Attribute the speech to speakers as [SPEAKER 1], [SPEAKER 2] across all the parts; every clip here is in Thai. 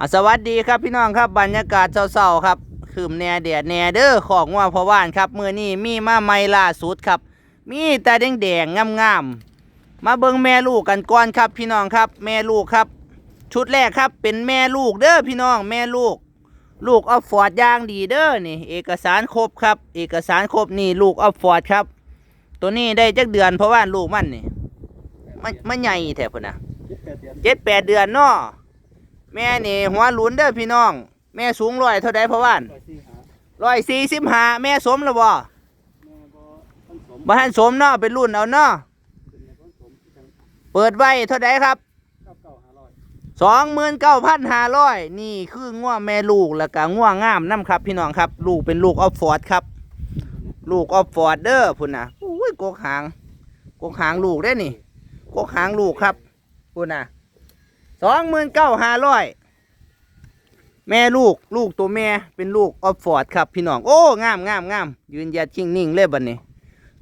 [SPEAKER 1] อะสวัสดีครับพี่น้องครับบรรยากาศเศร้าๆครับคืมแหน่แดดแหน่เด้อของว่าพ่อว่านครับมือนี้มีมาใหม่ล่าสุดครับ มีแต่แดงๆงามๆมาเบิ่งแม่ลูกกันก่อนครับพี่น้องครับ แม่ลูกครับ ชุดแรกครับเป็นแม่ลูกเด้อพี่น้องแม่ลูก ลูกออฟฟอร์ดย่างดีเด้อนี่ เอกสารครบครับ เอกสารครบนี่ลูกออฟฟอร์ดครับ ตัวนี้ได้จักเดือนเพราะว่าลูกมันนี่มันมันใหญ่แท้พุ่นนะเจ็ดแปดเดือนเนาะ แม่นี่หัวหลุนเด้อพี่น้อง แม่สูงร้อยเท่าใดเพราะว่านร้อยสี่สิบห้าแม่สมแล้วบ่บ่ทันสมเนาะเป็นรุ่นเอาเนาะเปิดไว้เท่าใดครับสองหมื่นเก้าพันห้าร้อยนี่คือง่วแม่ลูกแล้วก็ง่วงามน้ำครับพี่น้องครับ ลูกเป็นลูกออฟฟอร์ดครับ ลูกออฟฟอร์ดเด้อพุ่นนะอุ้ยกกหางกกหางลูกได้นี่กกหางลูกครับพูดนะ สองหมื่นเก้าห้าร้อยแม่ลูกลูกตัวแม่เป็นลูกออฟฟอร์ดครับพี่น้อง โอ้งามงามงามยืนหยัดชิงนิ่งเลยบัดนี้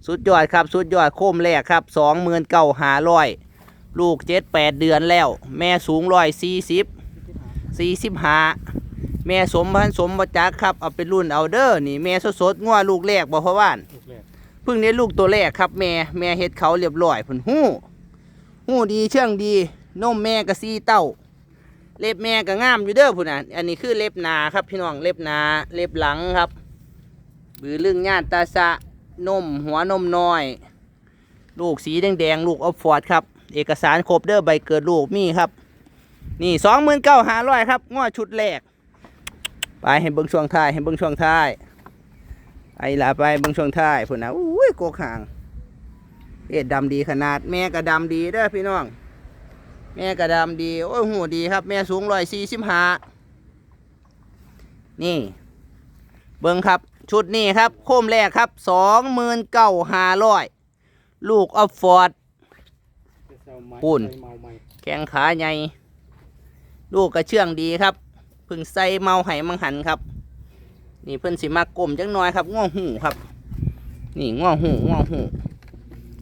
[SPEAKER 1] สุดยอดครับ สุดยอดโคมแรกครับสองหมื่นเก้าห้าร้อยลูกเจ็ดแปดเดือนแล้ว แม่สูงร้อยสี่สิบสี่สิบห้าแม่สมพันสมบัจักครับเอาเป็นรุ่นเอาเด้อนี่แม่สดสดๆงัวลูกแรกบ่พะว่านเพิ่งได้ลูกตัวแรกครับ แม่แม่เฮ็ดเขาเรียบร้อยผุนหู้หู้ดีเชื่องดี นมแม่ก็ซีเต้า เล็บแม่ก็งามอยู่เด้อพุ่นน่ะอันนี้คือเล็บนาครับพี่น้องเล็บนาเล็บหลังครับบือลึงญาติตาสะนมหัวนมน้อย ลูกสีแดงๆลูกออฟฟอร์ดครับ เอกสารครบเด้อใบเกิดลูกมีครับ นี่สองหมื่นเก้าหาร้อยครับง้อชุดแรก ไปให้เบิ้งช่วงท้ายให้เบิ้งช่วงท้ายไอ้ละไปเบิ่งช่วงท้ายพุ่นนะอุ้ยโกกหางเอ็ดดำดีขนาดแม่ก็ดำดีเด้อพี่น้อง แม่ก็ดำดี โอ้ยหูดีครับ แม่สูงร้อยสี่สิบห้านี่ เบิ่งครับ ชุดนี้ครับ โคมแรกครับสองหมื่นเก้าห้าร้อยลูกออฟฟอร์ดปูนแข้งขาใหญ่ลูกกระเชื่องดีครับเพึ่งใส่เมาไห้มังหันครับ นี่เพิ่นสิมากลมจังน้อยครับง่วงหูครับ นี่ง่วงหูง่วงหู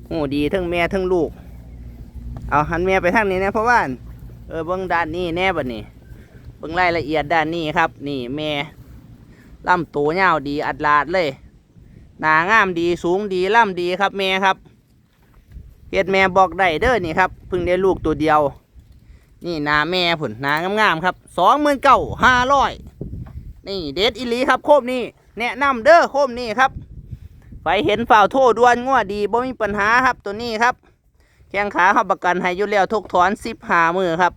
[SPEAKER 1] หูดีทั้งแม่ทั้งลูก เอาหันแม่ไปทางนี้นะเพราะว่าเออเบิ้งด้านนี้แน่บัดนี้เบิ้งรายละเอียดด้านนี้ครับ นี่แม่ลำตัวยาวดีอัดลาดเลย หนางามดีสูงดีล่ำดีครับแม่ครับเฮ็ดแม่บอกได้เด้อนี่ครับเพิ่งได้ลูกตัวเดียว นี่หนาแม่ผุนนางามๆครับสองหมื่นเก้าห้าร้อยนี่เด็ดอิลีครับโคมนี่แนะนำเด้อโคมนี่ครับไฟเห็นฝ่าวโทษดวนงัวดีบ่มีปัญหาครับตัวนี้ครับ แข้งขาเขาประกันให้ยู่แล้วทุกถอนสิบหามือครับ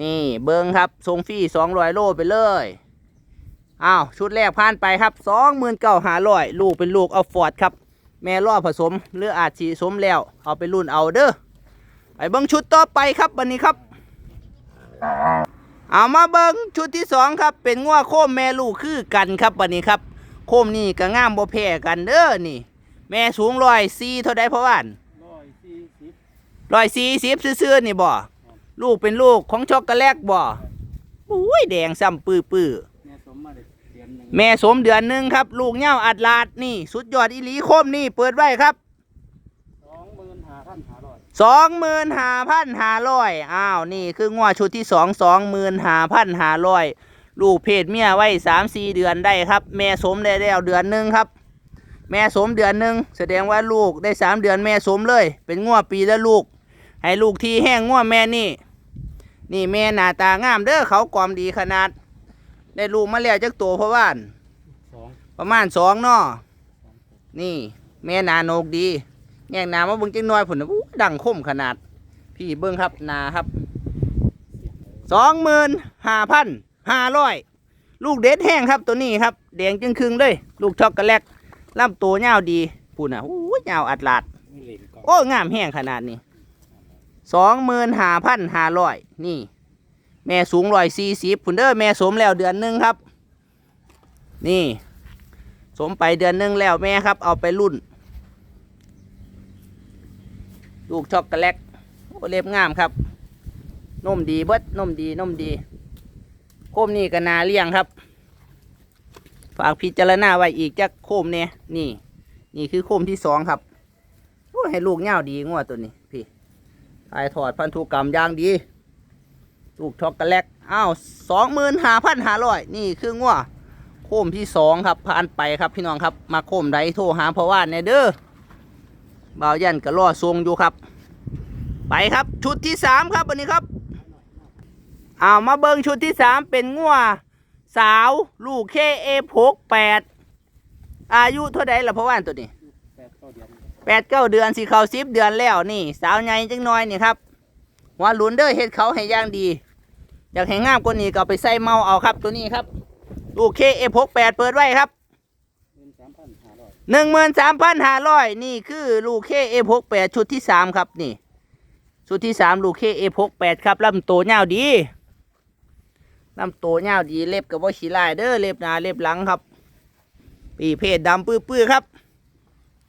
[SPEAKER 1] นี่เบิงครับทรงฟรีสองร้อยโลไปเลยอ้าวชุดแรกผ่านไปครับสองหมื่นเก้าหาร้อยลูกเป็นลูกเอาฟอร์ดครับ แม่ล่อผสมหรืออาจสีสมแล้ว เอาไปรุ่นเอาเด้อไปเบิ้งชุดต่อไปครับวันนี้ครับ เอามาเบิงชุดที่สองครับ เป็นงัวโคมแม่ลูกคือกันครับวันนี้ครับ โคมนี่ก็ง่ามบ่แพ้กันเด้อนี่ แม่สูงร้อยสี่เท่าใดเพราะว่าน ร้อยสี่สิบซื่อๆนี่บ่ลูกเป็นลูกของช็อกโกแลตบ่อุ้ยแดงซ้ำปื้อปื้อๆแม่สมเดือนหนึ่งครับ ลูกเง่าอัดลาดนี่ สุดยอดอีหลีโคมนี่เปิดไว้ครับสองหมื่นห้าพันห้าร้อยอ้าวนี่คืองวดชุดที่สองสองหมื่นห้าพันห้าร้อยลูกเพศเมียไว้สามสี่เดือนได้ครับ แม่สมได้แล้วเดือนหนึ่งครับ แม่สมเดือนหนึ่งแสดงว่าลูกได้สามเดือนแม่สมเลย เป็นงวดปีละลูก ให้ลูกที่แห้งงวดแม่นี่ นี่แม่หน้าตางามเด้อเขากลอมดีขนาด ได้ลูกมาแล้วจักตัวเพราะว่านประมาณสองเนาะนี่ แม่หนาโหนกดีแง่งหนามาเบิ่งจังน้อยผุนนะอู้ดังคมขนาด พี่เบิ่งครับหนาครับสองหมื่นห้าพันห้าร้อยลูกเด็ดแห้งครับตัวนี้ครับแดงจึงครึ่งเลยลูกช็อกโกแลตลำตัวยาวดีปุ่นอะอู้ยาวอัดลาดโอ้งามแห้งขนาดนี้ สองหมื่นห้าพันห้าร้อยนี่ แม่สูงร้อยสี่สิบผุนเด้อแม่สมแล้วเดือนหนึ่งครับ นี่ สมไปเดือนหนึ่งแล้วแม่ครับ เอาไปรุ่น ลูกช็อกโกแลตโอเล็บงามครับนมดีเบิดนมดีนมดีโคมนี่ก็นาเลี้ยงครับ ฝากพิจารณาไว้อีกจักโคมเนี่ยนี่ นี่คือโคมที่สองครับให้ลูกเง่าดีงัวตัวนี้ ถ่ายถอดพันธุกรรมอย่างดี ลูกช็อกโกแลตอ้าวสองหมื่นห้าพันห้าร้อยนี่คืองัวโคมที่สองครับผ่านไปครับพี่น้องครับ มาโคมใดโทรหาเพราะว่าในเด้อบ่าวยันก็รอทรงอยู่ครับ ไปครับชุดที่สามครับวันนี้ครับอ้าวมาเบิงชุดที่สามเป็นงัวสาว ลูกเคเอพกแปดอายุเท่าใดล่ะเพราะว่าตัวนี้
[SPEAKER 2] แปดเก้าเดือน
[SPEAKER 1] สิเขาสิบเดือนแล้วนี่ สาวใหญ่จังน้อยนี่ครับว่าหลุนเด้อเฮ็ดเขาให้ย่างดี อยากให้งามกว่านี้ก็ไปใส่เมาเอาครับตัวนี้ครับลูกเคเอพกแปดเปิดไว้ครับ
[SPEAKER 2] ห
[SPEAKER 1] นึ่งหมื่นสามพันห้าร้อยนี่คือลูกเคเอพกแปดชุดที่สามครับนี่ ชุดที่สามลูกเคเอพกแปดครับลำโตวยาดีลำโตวยาดีเล็บกับว่าขีลายเด้อเล็บหนาเล็บหลังครับ ปีเพศดำปื้อๆครับ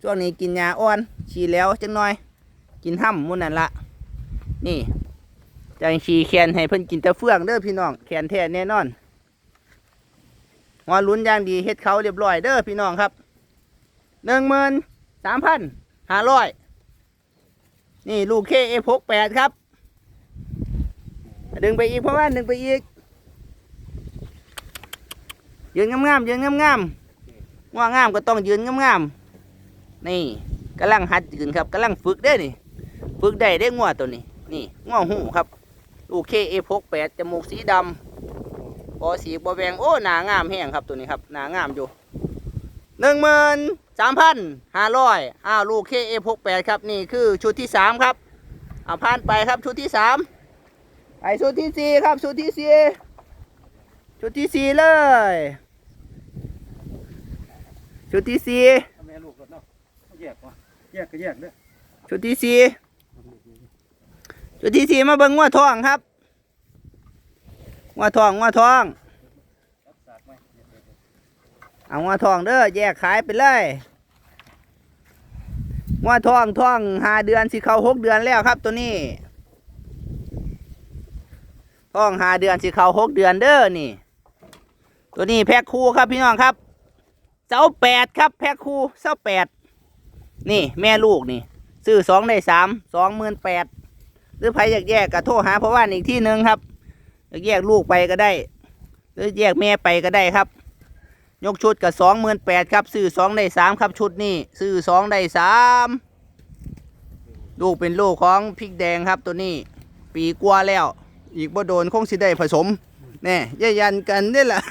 [SPEAKER 1] ช่วงนี้กินยาอ่อนฉีแล้วจังหน้อย กินห้ำมุนนั่นละนี่จังชีแคนให้เพิ่นกินต่เฟืองเด้อพี่น้องแคนแท้แน่นอนหัวลุ้นอย่างดีเฮ็ดเขาเรียบร้อยเด้อพี่น้องครับหนึ่งหมื่นสามพันห้าร้อยนี่ลูกเคเอพกแปดครับ ดึงไปอีกเพราะว่าดึงไปอีกยืนงามๆยืนงามๆว่างามก็ต้องยืนงามๆ นี่กำลังหัดยืนครับกำลังฝึกได้นี่ฝึกได้ได้งัวตัวนี้ นี่งัวหูครับลูกเคเอพกแปดจมูกสีดำบอสีบอแวงโอ้หนางามแห้งครับตัวนี้ครับหนางามอยู่หนึ่งหมื่นสามพันห้าร้อยอ้าวลูกเคเอพกแปดครับนี่คือชุดที่สามครับเอาผ่านไปครับชุดที่สามไปชุดที่สี่ครับชุดที่สี่ชุดที่สี่เลยชุดที่สี่
[SPEAKER 2] แยกวะแยกก็แยกเด้อ
[SPEAKER 1] ชุดที่สี่ชุดที่สี่มาเบิ่งงัวทองครับงัวทองงัวทอง
[SPEAKER 2] รักษาไหมเดี๋ยวเดี๋ยวเดี๋ยว
[SPEAKER 1] เอางัวทองเด้อแยกขายไปเลยงัวทองทองหาเดือนสิเขาหกเดือนแล้วครับ ตัวนี้ทองหาเดือนสิเขาหกเดือนเด้อนี่ ตัวนี้แพ็คคู่ครับพี่น้องครับเสาแปดครับแพ็คคู่เสาแปด นี่แม่ลูกนี่ ซื้อสองได้สามสองหมื่นแปดหรือใครอยากแยกก็โทรหาเพราะว่าอีกที่หนึ่งครับอยากแยกลูกไปก็ได้ หรือแยกแม่ไปก็ได้ครับ ยกชุดกับสองหมื่นแปดครับ ซื้อสองได้สามครับชุดนี้ซื้อสองได้สามลูกเป็นลูกของพริกแดงครับตัวนี้ ปีกว่าแล้ว อีกบ่โดนคงสิได้ผสมแน่ยยันกันนี่แหละ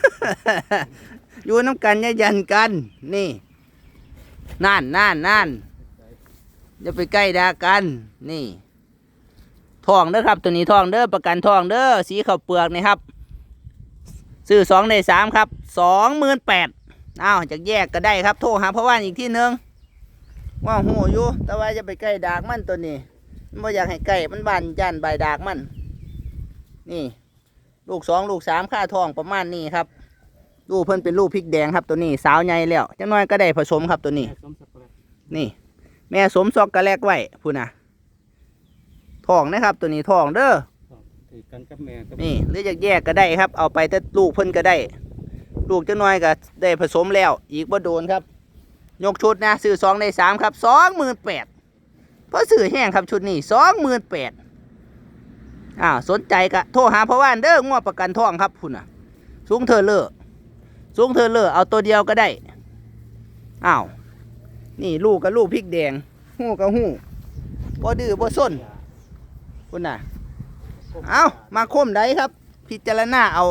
[SPEAKER 1] อยู่น้ำกันยยันกันนี่ นั่นนั่นนั่นอย่าไปใกล้ดากัน นี่ทองเด้อครับ ตัวนี้ทองเด้อประกันทองเด้อสีข้าวเปลือกนี่ครับ ซื้อสองในสามครับสองหมื่นแปดอ้าวจากแยกก็ได้ครับ โทรหาเพราะว่าอีกที่หนึ่งว่าหูอยู่แต่ว่าจะไปใกล้ดากมันตัวนี้มันบ่อยากให้ใกล้มันบานจานใบดากมัน นี่ ลูกสองลูกสามค่าทองประมาณนี้ครับ ลูกเพิ่นเป็นลูกพริกแดงครับตัวนี้สาวใหญ่แล้วจังน้อยก็ได้ผสมครับตัวนี้
[SPEAKER 2] แม่สมศักดิ์
[SPEAKER 1] นี่ แม่สมซอกกระแลกไว้พูดนะทองนะครับ ตัวนี้ทองเด้อ
[SPEAKER 2] ถือกันกับแม่กับ
[SPEAKER 1] นี่หรือจะแยกก็ได้ครับ เอาไปแต่ลูกเพิ่นก็ได้ ลูกจะน้อยก็ได้ผสมแล้ว อีกบ่โดนครับ ยกชุดนะซื้อสองในสามครับสองหมื่นแปดเพราะซื้อแห้งครับชุดนี้สองหมื่นแปดอ้าวสนใจก็โทรหาพ่อว่านเด้องวดประกันทองครับคุณน่ะสูงเธอเลอ สูงเธอเลอเอาตัวเดียวก็ได้ อ้าว นี่ลูกกับลูกพริกแดง หู้กับหู้บ่ดื้อบ่ส้นคุณน่ะ เอามาคมได้ครับ พิจารณาเอา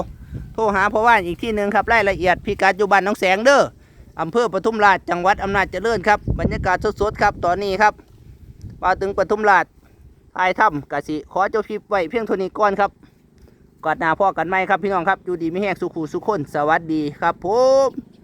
[SPEAKER 1] โทรหาพ่อว่านอีกที่หนึ่งครับรายละเอียดพิกัดอยู่บ้านน้องแสงเด้ออำเภอปทุมราชจังหวัดอำนาจเจริญครับ บรรยากาศสดๆครับ ตอนนี้ครับมาถึงปทุมราชทายถ้ำกสิ ขอเจ้าพิบไว้เพียงเท่านี้ก่อนครับ กอดหน้าพ่อกันไหมครับพี่น้องครับอยู่ดีไม่แห้งสุขุสุขคนสวัสดีครับผม